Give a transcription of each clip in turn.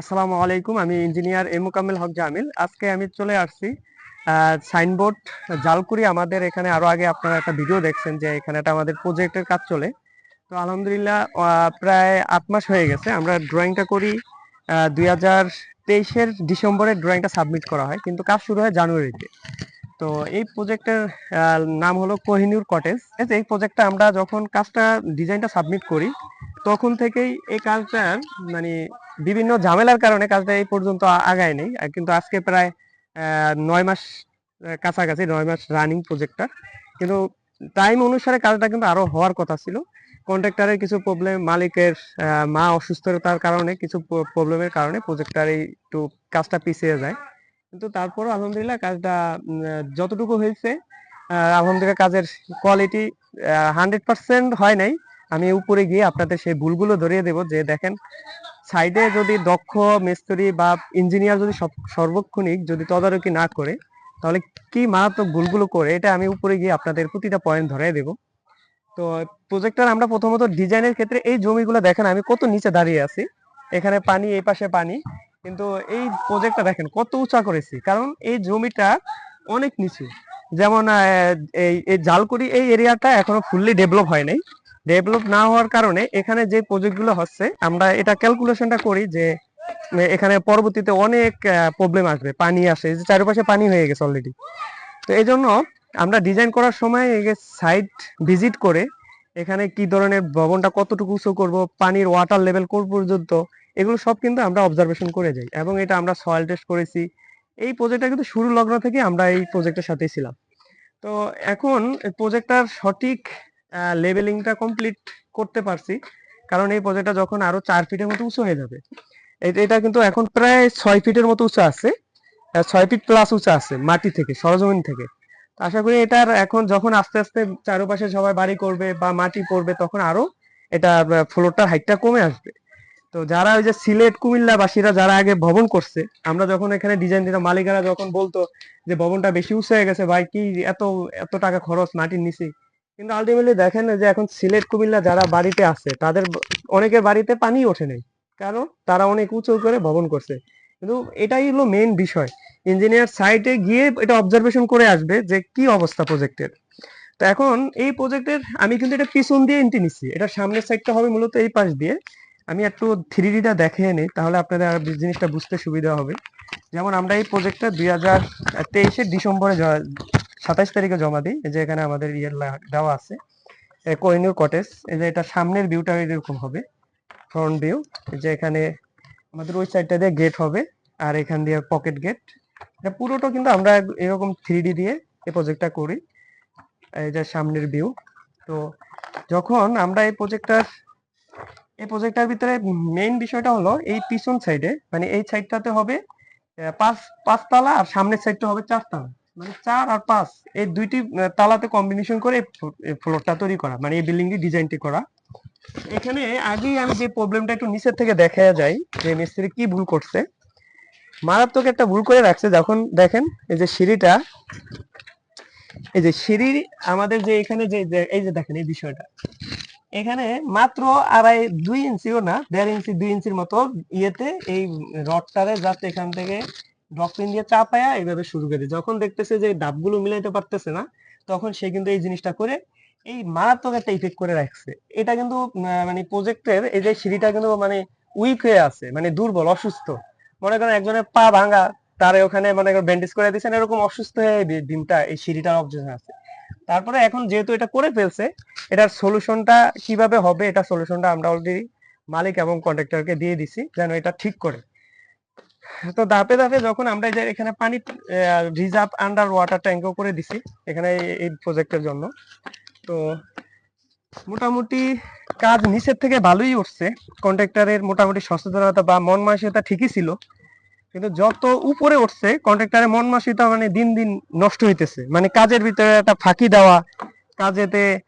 আসসালামু আলাইকুম, আমি ইঞ্জিনিয়ার এম মোকাম্মেল হক জামিল। আজকে আমি চলে আসছি সাইনবোর্ড জালকুড়ি আমাদের এখানে আরও আগে আপনারা একটা ভিডিও দেখছেন যে এখানে একটা আমাদের প্রজেক্টের কাজ চলে। তো আলহামদুলিল্লাহ প্রায় আট মাস হয়ে গেছে। আমরা ড্রয়িংটা করি দুই হাজার তেইশের ডিসেম্বরে ড্রয়িংটা সাবমিট করা হয়। কিন্তু কাজ শুরু হয় জানুয়ারিতে। তো এই প্রজেক্টের নাম হলো কোহিনুর কটেজ। এই প্রজেক্টটা আমরা যখন কাজটা, ডিজাইনটা সাবমিট করি, তখন থেকেই এই কাজটার মানে বিভিন্ন ঝামেলার কারণে কাজটা এই পর্যন্ত আগায় নেই। কিন্তু আজকে প্রায় নয় মাস কাছাকাছি, নয় মাস রানিং প্রজেক্টটা কিন্তু টাইম অনুসারে কাজটা কিন্তু আরও হওয়ার কথা ছিল। কন্ট্রাক্টরের কিছু প্রবলেম মালিকের মা অসুস্থতার কারণে, কিছু প্রবলেমের কারণে প্রজেক্টর একটু কাজটা পিছিয়ে যায়। কিন্তু তারপরও আলহামদুলিল্লাহ কাজটা যতটুকু হয়েছে আলহামদুলিল্লাহ কাজের কোয়ালিটি হান্ড্রেড পার্সেন্ট হয় নাই। আমি উপরে গিয়ে আপনাদের সেই ভুলগুলো ধরিয়ে দেব যে দেখেন সাইডে যদি দক্ষ মিস্ত্রি বা ইঞ্জিনিয়ার যদি সর্বক্ষণিক যদি তদারকি না করে, তাহলে কি মারাত্মক ভুলগুলো করে? এটা আমি উপরে গিয়ে আপনাদের প্রতিটা পয়েন্ট ধরিয়ে দেব। তো প্রজেক্টর আমরা প্রথমত ডিজাইনের ক্ষেত্রে এই জমিগুলো দেখেন, আমি কত নিচে দাঁড়িয়ে আছি। এখানে পানি, এই পাশে পানি। কিন্তু এই প্রজেক্টটা দেখেন, কত উঁচা করেছি। কারণ এই জমিটা অনেক নিচু। যেমন এই জালকুড়ি এই এরিয়াটা এখনও ফুললি ডেভেলপ হয় নাই। ডেভেলপ না হওয়ার কারণে এখানে যে প্রজেক্টগুলো হচ্ছে, আমরা এটা ক্যালকুলেশনটা করি যে এখানে পরবর্তীতে অনেক প্রবলেম আসবে, পানি আসে যে চারিপাশে পানি হয়ে গেছে অলরেডি তো এই জন্য আমরা ডিজাইন করার সময় সাইট ভিজিট করে, এখানে কি ধরনের ভবনটা কতটুকু উঁচু করব, পানির ওয়াটার লেভেল কোন পর্যন্ত, এগুলো সব কিন্তু আমরা অবজারভেশন করে যাই। এবং এটা আমরা সয়েল টেস্ট করেছি। এই প্রজেক্টটা কিন্তু শুরু লগ্ন থেকে আমরা এই প্রজেক্টের সাথেই ছিলাম। তো এখন প্রজেক্টটার সঠিক লেভেলিংটা কমপ্লিট করতে পারছি। কারণ এই প্রজেক্টটা যখন আরও চার ফিটের মতো উঁচু হয়ে যাবে এটা কিন্তু এখন প্রায় ছয় ফিটের মতো উঁচু আছে ছয় ফিট প্লাস উঁচু আছে মাটি থেকে, সরজমিন থেকে। আশা করি এটার এখন যখন আস্তে আস্তে চারপাশে সবাই বাড়ি করবে বা মাটি পড়বে, তখন আরও এটা ফ্লোরটার হাইটটা কমে আসবে। তো যারা ওই যে সিলেট কুমিল্লাবাসীরা যারা আগে ভবন করছে, আমরা যখন এখানে ডিজাইন দিতাম, মালিকারা যখন বলতো যে ভবনটা বেশি উঁচু হয়ে গেছে, ভাই, কি এত এত টাকা খরচ মাটির নিচে? কিন্তু আলটিমেটলি দেখেন যে এখন সিলেট, কুমিল্লা যারা বাড়িতে আছে, তাদের অনেকের বাড়িতে পানি ওঠে নাই। কারণ তারা অনেক উঁচু করে ভবন করছে। কিন্তু এটাই হলো মেইন বিষয়। ইঞ্জিনিয়ার সাইটে গিয়ে এটা অবজারভেশন করে আসবে যে কি অবস্থা প্রজেক্টের তো এখন এই প্রজেক্টের আমি কিন্তু এটা পিছন দিয়ে এন্ট্রি নিচ্ছি। এটা সামনের সাইডটা হবে মূলত এই পাশ দিয়ে। আমি একটু থ্রি ডিটা দেখিয়ে নিই, তাহলে আপনাদের আর জিনিসটা বুঝতে সুবিধা হবে। যেমন আমরা এই প্রজেক্টটা দুই হাজার তেইশের ডিসেম্বরে সাতাইশ তারিখে জমা দিই, এই যে এখানে আমাদের ইয়ের দেওয়া আছে। কোহিনুর কটেজ এই যে এটা সামনের ভিউটা এরকম হবে ফ্রন্ট ভিউ এই যে এখানে আমাদের ওই সাইডটা দিয়ে গেট হবে, আর এখান দিয়ে পকেট গেট এটা পুরোটা কিন্তু আমরা এরকম থ্রি দিয়ে এই প্রজেক্টটা করি, এই যে সামনের ভিউ তো যখন আমরা এই প্রজেক্টটার এই প্রজেক্টটার ভিতরে মেইন বিষয়টা হলো এই পিছন সাইডে মানে এই সাইডটাতে হবে পাঁচ, পাঁচতলা আর সামনের সাইডটা হবে চারতলা। মানে চার আর পাঁচ, এই দুইটি তালাতে কম্বিনেশন করে ফ্লোরটা তৈরি করা মানে এই বিল্ডিংটি ডিজাইনটি করা। এখানে আগেই আমি যে প্রবলেমটা একটু নিচের থেকে দেখা যায় যে মিস্ত্রি কি ভুল করছে। মারাত্মক একটা ভুল করে রাখছে, যখন দেখেন, এই যে সিঁড়িটা, এই যে সিঁড়ি আমাদের যে এখানে যে- এই যে দেখেন, এই বিষয়টা। এখানে মাত্র আড়াই, দুই ইঞ্চিও না, দেড় ইঞ্চি, দুই ইঞ্চির মতো ইয়েতে এই রডটারে জাস্ট এখান থেকে ড্রপিন দিয়ে চাপায়া এইভাবে শুরু করে যখন দেখতেছে যে ডাবগুলো মিলাইতে পারতেছে না, তখন সে কিন্তু এই জিনিসটা করে এই মারাত্মক একটা ইফেক্ট করে রাখছে। এটা কিন্তু মানে প্রজেক্টের এই যে সিঁড়িটা কিন্তু মানে উইক হয়ে আছে মানে দুর্বল, অসুস্থ। মনে করেন একজনের পা ভাঙা, তারে ওখানে মনে ব্যান্ডেজ করে দিয়েছেন এরকম অসুস্থ হয়ে বিমটা এই সিঁড়িটার অবজেকশন আছে। তারপরে এখন যেহেতু এটা করে ফেলছে, এটার সলিউশনটা কীভাবে হবে, এটা সলিউশনটা আমরা অলরেডি মালিক এবং কন্ট্রাক্টরকে দিয়ে দিছি, যেন এটা ঠিক করে। তো ধাপে ধাপে যখন আমরা যে এখানে পানি রিজার্ভ আন্ডার ওয়াটার ট্যাঙ্কও করে দিছি, এখানে এই- প্রজেক্টের জন্য। তো মোটামুটি কাজ নিচের থেকে ভালোই উঠছে। কন্ট্রাক্টরের মোটামুটি সচেতনতা বা মন মানসিকতা ঠিকই ছিল। কিন্তু যত উপরে উঠছে কন্ট্রাক্টরের মন মানসিকতা মানে দিন দিন নষ্ট হইতেছে। মানে কাজের ভিতরে একটা ফাঁকি দেওয়া, কাজেতে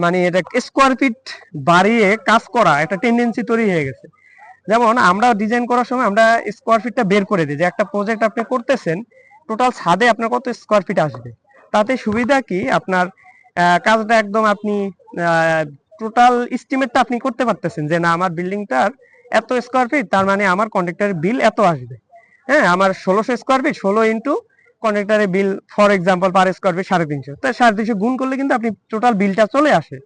মানে এটা স্কোয়ার ফিট বাড়িয়ে কাজ করা, একটা টেন্ডেন্সি তৈরি হয়ে গেছে। যেমন আমরা ডিজাইন করার সময় আমরা স্কোয়ার ফিটটা বের করে দিই, যে একটা প্রজেক্ট আপনি করতেছেন টোটাল ছাদে আপনার কত স্কোয়ার ফিট আসবে? তাতে সুবিধা কি? আপনার কাজটা একদম আপনি টোটাল এস্টিমেটটা আপনি করতে পারতেছেন যে না, আমার বিল্ডিংটার এত স্কোয়ার ফিট তার মানে আমার কন্ট্রাক্টরের বিল এত আসবে। হ্যাঁ আমার ষোলোশো স্কোয়ার ফিট ষোলো into কন্ট্রাক্টরের bill for example per square feet সাড়ে তিনশো। তো সাড়ে তিনশো গুণ করলে কিন্তু আপনি টোটাল বিলটা চলে আসে।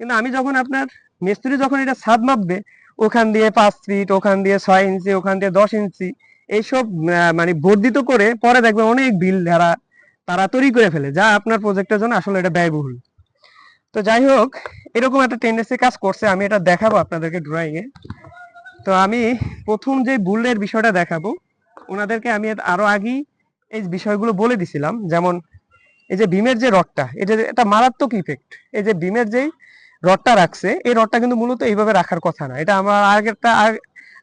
কিন্তু আমি যখন আপনার মিস্ত্রি যখন এটা ছাদ মাপবে, ওখান দিয়ে পাঁচ ফিট ওখান দিয়ে ছয় ইঞ্চি, ওখান দিয়ে দশ ইঞ্চি, এইসব মানে বর্ধিত করে পরে দেখবে অনেক বিল যারা তারা তৈরি করে ফেলে, যা আপনার প্রজেক্টের জন্য আসলে এটা ব্যয়বহুল। তো যাই হোক, এরকম একটা টেন্ডেন্সি কাজ করছে, আমি এটা দেখাবো আপনাদেরকে ড্রয়িং এ। তো আমি প্রথম যে বুলের বিষয়টা দেখাবো, ওনাদেরকে আমি আরও আগেই এই বিষয়গুলো বলে দিছিলাম, যেমন এই যে বিমের যে রডটা, এটা একটা মারাত্মক ইফেক্ট এই যে বিমের যেই রডটা রাখছে, এই রডটা কিন্তু মূলত এইভাবে রাখার কথা না। এটা আমার আগে একটা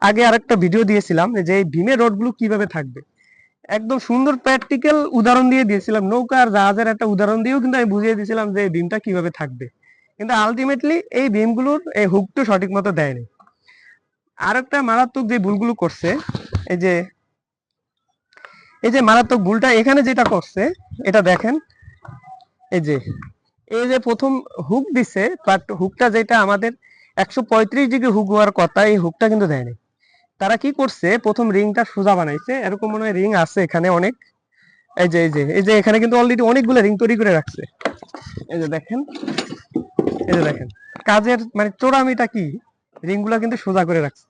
আগে আরেকটা ভিডিও দিয়েছিলাম যে বিমের রডগুলো কীভাবে থাকবে। একদম সুন্দর প্র্যাকটিক্যাল উদাহরণ দিয়ে দিয়েছিলাম, নৌকা আর জাহাজের একটা উদাহরণ দিয়েও কিন্তু আমি বুঝিয়ে দিয়েছিলাম যে বিমটা কীভাবে থাকবে। কিন্তু আলটিমেটলি এই বিমগুলোর এই হুকটা সঠিক মতো দেয়নি। আর একটা মারাত্মক যে ভুলগুলো করছে, এই যে এই যে মারাত্মক ভুলটা, এখানে যেটা করছে, এটা দেখেন, এই যে এই যে প্রথম হুক দিছে বাট হুকটা যেটা আমাদের একশো পঁয়ত্রিশ ডিগ্রি হুক হওয়ার কথা, এই হুকটা কিন্তু দেয়নি। তারা কি করছে, প্রথম রিংটা সোজা বানাইছে, এরকম মনে হয় রিং আছে এখানে অনেক। এই যে এই যে এই যে এখানে কিন্তু অলরেডি অনেকগুলো রিং তৈরি করে রাখছে। এই যে দেখেন, এই যে দেখেন, কাজের মানে চোরামিটা কি? রিংগুলা কিন্তু সোজা করে রাখছে।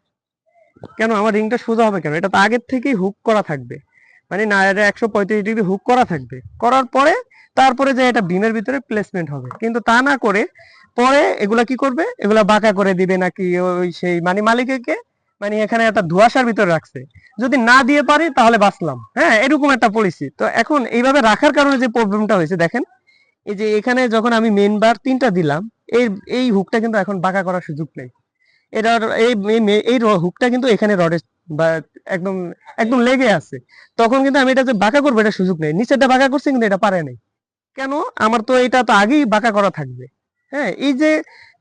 কেন? আমার রিংটা সোজা হবে কেন? এটা তো আগের থেকেই হুক করা থাকবে। মানে না, এটা একশো পঁয়ত্রিশ ডিগ্রি হুক করা থাকবে। করার পরে তারপরে যে এটা বিমের ভিতরে প্লেসমেন্ট হবে। কিন্তু তা না করে পরে এগুলা কি করবে? এগুলা বাঁকা করে দিবে নাকি ওই সেই মানে মালিককে? মানে এখানে একটা ধোয়াশার ভিতরে রাখছে। যদি না দিয়ে পারি তাহলে বাঁচলাম। হ্যাঁ এরকম একটা পলিসি তো এখন এইভাবে রাখার কারণে যে প্রবলেমটা হয়েছে, দেখেন, এই যে এখানে যখন আমি মেন বার তিনটা দিলাম, এই এই হুকটা কিন্তু এখন বাঁকা করার সুযোগ নেই। এটার এই, এই- হুকটা কিন্তু এখানে রডে বা একদম একদম লেগে আছে। তখন কিন্তু আমি এটা যে বাঁকা করব, এটা সুযোগ নেই। নিচেরটা বাঁকা করছে কিন্তু এটা পারে নাই। কেন? আমার তো এটা তো আগেই বাঁকা করা থাকবে। হ্যাঁ এই যে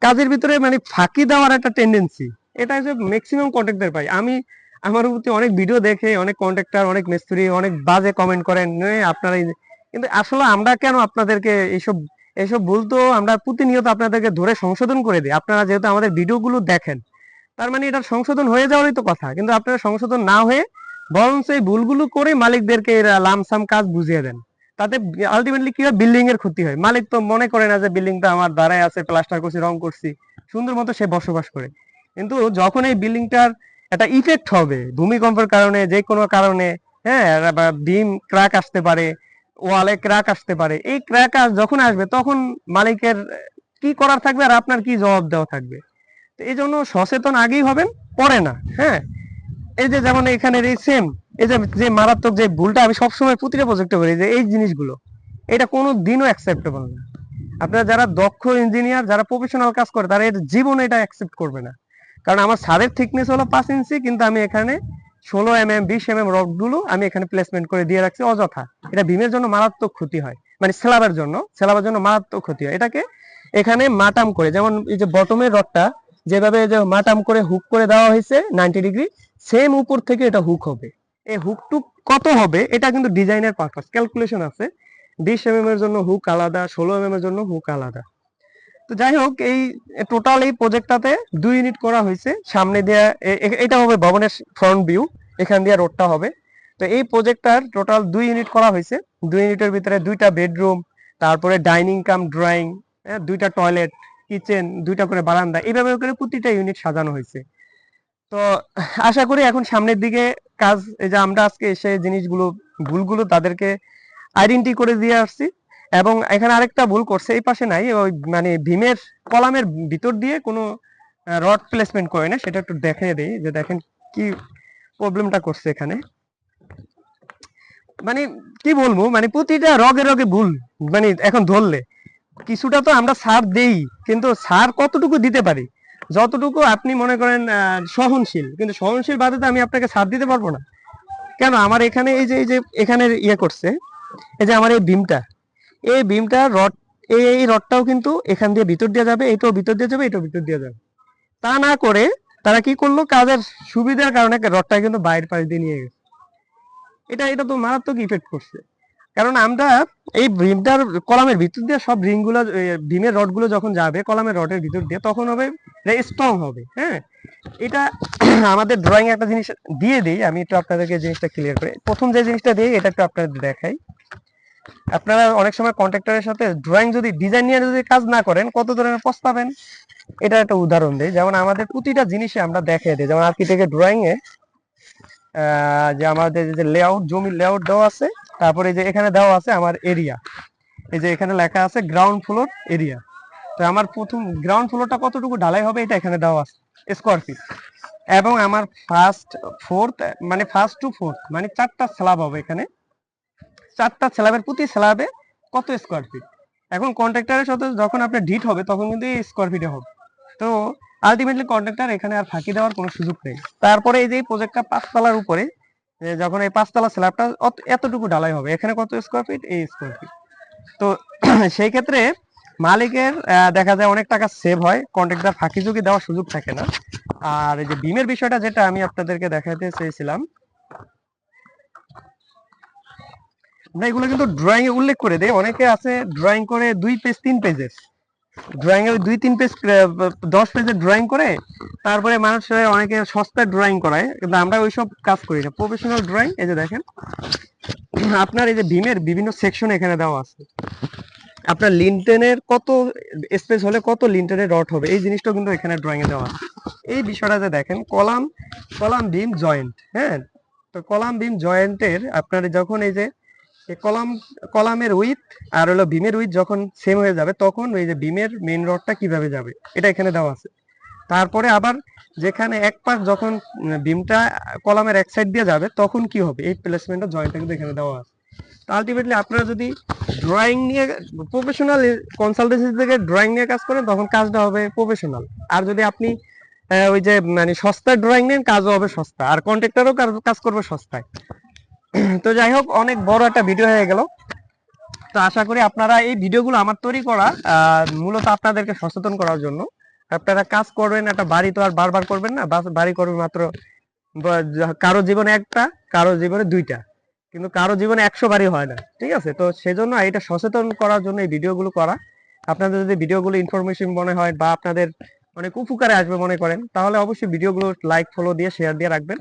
কাজের ভিতরে মানে ফাঁকি দেওয়ার একটা টেন্ডেন্সি এটা হচ্ছে ম্যাক্সিমাম কন্ট্রাক্টর পাই। আমি আমার প্রতি অনেক ভিডিও দেখে, অনেক কন্ট্রাক্টর অনেক মিস্ত্রি, অনেক বাজে কমেন্ট করেন আপনারা এই কিন্তু আসলে আমরা কেন আপনাদেরকে এইসব এইসব ভুল তো আমরা প্রতিনিয়ত আপনাদেরকে ধরে সংশোধন করে দিই। আপনারা যেহেতু আমাদের ভিডিওগুলো দেখেন, তার মানে এটা সংশোধন হয়ে যাওয়ারই তো কথা। কিন্তু আপনারা সংশোধন না হয়ে বরং সেই ভুলগুলো করে মালিকদেরকে লামসাম কাজ বুঝিয়ে দেন। তাতে আলটিমেটলি কি হয়? বিল্ডিং এর ক্ষতি হয়। মালিক তো মনে করে না যে বিল্ডিংটা আমার দাঁড়ায় আছে প্লাস্টার করছি, রং করছি। সুন্দর মতো সে বসবাস করে। কিন্তু যখন এই বিল্ডিংটার একটা ইফেক্ট হবে, ভূমিকম্পের কারণে, যে কোনো কারণে হ্যাঁ বিম ক্র্যাক আসতে পারে ওয়ালে ক্র্যাক আসতে পারে, এই ক্র্যাক যখন আসবে, তখন মালিকের কি করার থাকবে আর আপনার কি জবাব দেওয়া থাকবে? তো এই জন্য সচেতন আগেই হবেন, পরে না হ্যাঁ? এই যে যেমন এখানের এই সেম এই যে মারাত্মক যে ভুলটা আমি সবসময় প্রতিটা প্রজেক্টে করি যে এই জিনিসগুলো, এটা কোনো দিনও অ্যাকসেপ্টেবল না। আপনারা যারা দক্ষ ইঞ্জিনিয়ার যারা প্রফেশনাল কাজ করে, তারা এর জীবনে এটা অ্যাকসেপ্ট করবে না। কারণ আমার সারের থিকনেস হলো পাঁচ ইঞ্চি, কিন্তু আমি এখানে ষোলো এম এম বিশ এম এম রডগুলো আমি এখানে প্লেসমেন্ট করে দিয়ে রাখছি অযথা। এটা ভীমের জন্য মারাত্মক ক্ষতি হয়। মানে স্ল্যাবের জন্য স্ল্যাবের জন্য মারাত্মক ক্ষতি হয়। এটাকে এখানে মাটাম করে, যেমন এই যে বটমের রডটা, যেভাবে যে মাটাম করে হুক করে দেওয়া হয়েছে নাইনটি ডিগ্রি সেম উপর থেকে এটা হুক হবে। এই হুকটুক কত হবে? এটা কিন্তু ডিজাইনের পারপাস ক্যালকুলেশন আছে। বিশ এম এর জন্য হুক আলাদা, ষোলো এম এর জন্য হুক আলাদা। তো যাই হোক, এই টোটাল এই প্রজেক্টটাতে দুই ইউনিট করা হয়েছে। সামনে দেয়া এটা হবে ভবনের ফ্রন্ট ভিউ এখান দিয়ে রোডটা হবে। তো এই প্রজেক্টটার টোটাল দুই ইউনিট করা হয়েছে। দুই ইউনিটের ভিতরে দুইটা বেডরুম তারপরে ডাইনিং কাম ড্রয়িং দুইটা টয়লেট কিচেন দুইটা করে বারান্দা। এইভাবে করে প্রতিটা ইউনিট সাজানো হয়েছে। তো আশা করি এখন সামনের দিকে কাজ, এই যে আমরা আজকে এসে জিনিসগুলো, ভুলগুলো তাদেরকে আইডেন্টি করে দিয়ে আসছি এবং এখানে আরেকটা ভুল করছে, এই পাশে নাই, ওই মানে ভীমের কলামের ভিতর দিয়ে কোনো রড প্লেসমেন্ট করে না, সেটা একটু দেখে দেই, যে দেখেন কি প্রবলেমটা করছে এখানে। মানে কি বলব মানে প্রতিটা রগে রগে ভুল মানে এখন ধরলে। কিছুটা তো আমরা সার দেই, কিন্তু সার কতটুকু দিতে পারি? যতটুকু আপনি মনে করেন সহনশীল, কিন্তু সহনশীল বাদে তো আমি আপনাকে সার দিতে পারব না। কেন? আমার এখানে এই যে এই যে এখানে ইয়ে করছে, এই যে আমার এই বিমটা এই বিমটা রড, এই রডটাও কিন্তু এখান দিয়ে ভিতর দিয়ে যাবে এটাও ভিতর দিয়ে যাবে এটাও ভিতর দিয়ে যাবে। তা না করে তারা কি করল? কাজের সুবিধার কারণে রডটা কিন্তু বাইরের পাশ দিয়ে নিয়ে গেছে। এটা এটা তো মারাত্মক ইফেক্ট করছে। কারণ আমরা এই বিমটার কলামের ভিতর দিয়ে সব রিংগুলো বিমের রডগুলো যখন যাবে কলামের রডের ভিতর দিয়ে তখন হবে স্ট্রং হবে হ্যাঁ? এটা আমাদের ড্রয়িং একটা জিনিস দিয়ে দিই আমি একটু আপনাদেরকে জিনিসটা ক্লিয়ার করে। প্রথম যে জিনিসটা দিই এটা একটু আপনাদের দেখাই। আপনারা অনেক সময় কন্ট্রাক্টরের সাথে ড্রয়িং যদি ডিজাইন নিয়ে যদি কাজ না করেন কত ধরনের পস্তাবেন? এটা একটা উদাহরণ দেই। যেমন আমাদের প্রতিটা জিনিসে আমরা দেখাই দিই। যেমন আর্কিটেক্টের ড্রয়িং এ আহ, যে আমাদের যে লেআউট জমির লেআউট দেওয়া আছে, তারপরে যে এখানে দেওয়া আছে আমার এরিয়া এই যে এখানে লেখা আছে গ্রাউন্ড ফ্লোর এরিয়া তো আমার প্রথম গ্রাউন্ড ফ্লোরটা কতটুকু ঢালাই হবে এটা এখানে দেওয়া আছে স্কোয়ার ফিট এবং আমার ফার্স্ট ফোর্থ মানে ফার্স্ট টু ফোর্থ মানে চারটা স্ল্যাব হবে এখানে। চারটা স্ল্যাবের প্রতি স্ল্যাবে কত স্কোয়ার ফিট এখন কন্ট্রাক্টরের সাথে যখন আপনার ডিট হবে, তখন কিন্তু এই স্কোয়ার ফিটে হবে। তো আলটিমেটলি কন্ট্রাক্টর এখানে আর ফাঁকি দেওয়ার কোনো সুযোগ নেই। তারপরে এই যে প্রজেক্টটা পাঁচতলার উপরে যখন এই পাঁচতলা স্ল্যাবটা এতটুকু ঢালাই হবে। এখানে কত স্কোয়ার ফিট এই স্কোয়ার ফিট তো সেই ক্ষেত্রে মালিকের দেখা যায় অনেক টাকা সেভ হয় কন্ট্রাক্টর ফাঁকি ঝুঁকি দেওয়ার সুযোগ থাকে না। আর এই যে বিমের বিষয়টা যেটা আমি আপনাদেরকে দেখাতে চেয়েছিলাম, আমরা এগুলো কিন্তু ড্রয়িং উল্লেখ করে দেয় অনেকে আছে ড্রয়িং করে দুই পেজ তিন পেজের ড্রয়িং এ ওই দুই, তিন পেজ দশ পেজের ড্রয়িং করে তারপরে মানুষের অনেকে সস্তা ড্রয়িং করায়। কিন্তু আমরা ওইসব কাজ করি না। প্রফেশনাল ড্রয়িং এই যে দেখেন, আপনার এই যে বিমের বিভিন্ন সেকশন এখানে দেওয়া আছে। আপনার লিনটেনের কত স্পেস হলে কত লিনটেনের রড হবে? এই জিনিসটা কিন্তু এখানে ড্রয়িং এ দেওয়া এই বিষয়টা যে দেখেন, কলাম কলাম বিম জয়েন্ট হ্যাঁ? তো কলাম বিম জয়েন্টের আপনার যখন এই যে কলাম, কলামের উইথ আর হলো বিমের উইথ যখন সেম হয়ে যাবে, তখন ওই যে বিমের মেইন রডটা কীভাবে যাবে? এটা এখানে দেওয়া আছে। তারপরে আবার যেখানে এক পাশ যখন বিমটা কলামের এক সাইড দিয়ে যাবে, তখন কি হবে? এই প্লেসমেন্টটা জয়েন্টটা কিন্তু এখানে দেওয়া আছে। আলটিমেটলি আপনারা যদি ড্রয়িং নিয়ে প্রফেশনাল কনসালটেন্সি থেকে ড্রয়িং নিয়ে কাজ করেন, তখন কাজটা হবে প্রফেশনাল আর যদি আপনি ওই যে মানে সস্তার ড্রয়িং নেন, কাজও হবে সস্তা আর কন্ট্রাক্টরও কাজ করবে সস্তায়। তো যাই হোক, অনেক বড় একটা ভিডিও হয়ে গেল। তো আশা করি আপনারা এই ভিডিওগুলো আমার তৈরি করা মূলত আপনাদেরকে সচেতন করার জন্য। আপনারা কাজ করবেন, একটা বাড়ি তো আর বারবার করবেন না বাড়ি করবেন মাত্র কারও জীবনে একটা, কারও জীবনে দুইটা। কিন্তু কারও জীবনে একশো বাড়ি হয় না, ঠিক আছে? তো সেজন্য এটা সচেতন করার জন্য এই ভিডিওগুলো করা। আপনাদের যদি ভিডিওগুলো ইনফরমেশন মনে হয় বা আপনাদের অনেক উপকারে আসবে মনে করেন, তাহলে অবশ্যই ভিডিওগুলো লাইক ফলো দিয়ে শেয়ার দিয়ে রাখবেন।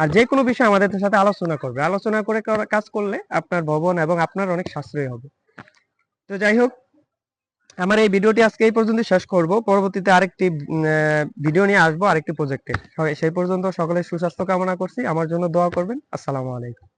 আর যে কোনো বিষয় আমাদের সাথে আলোচনা করবে। আলোচনা করে কাজ করলে আপনার ভবন এবং আপনার অনেক সাশ্রয় হবে। তো যাই হোক, আমার এই ভিডিওটি আজকে এই পর্যন্ত শেষ করব। পরবর্তীতে আরেকটি ভিডিও নিয়ে আসব, আরেকটি প্রজেক্টে সেই পর্যন্ত সকলের সুস্বাস্থ্য কামনা করছি। আমার জন্য দোয়া করবেন। আসসালামু আলাইকুম।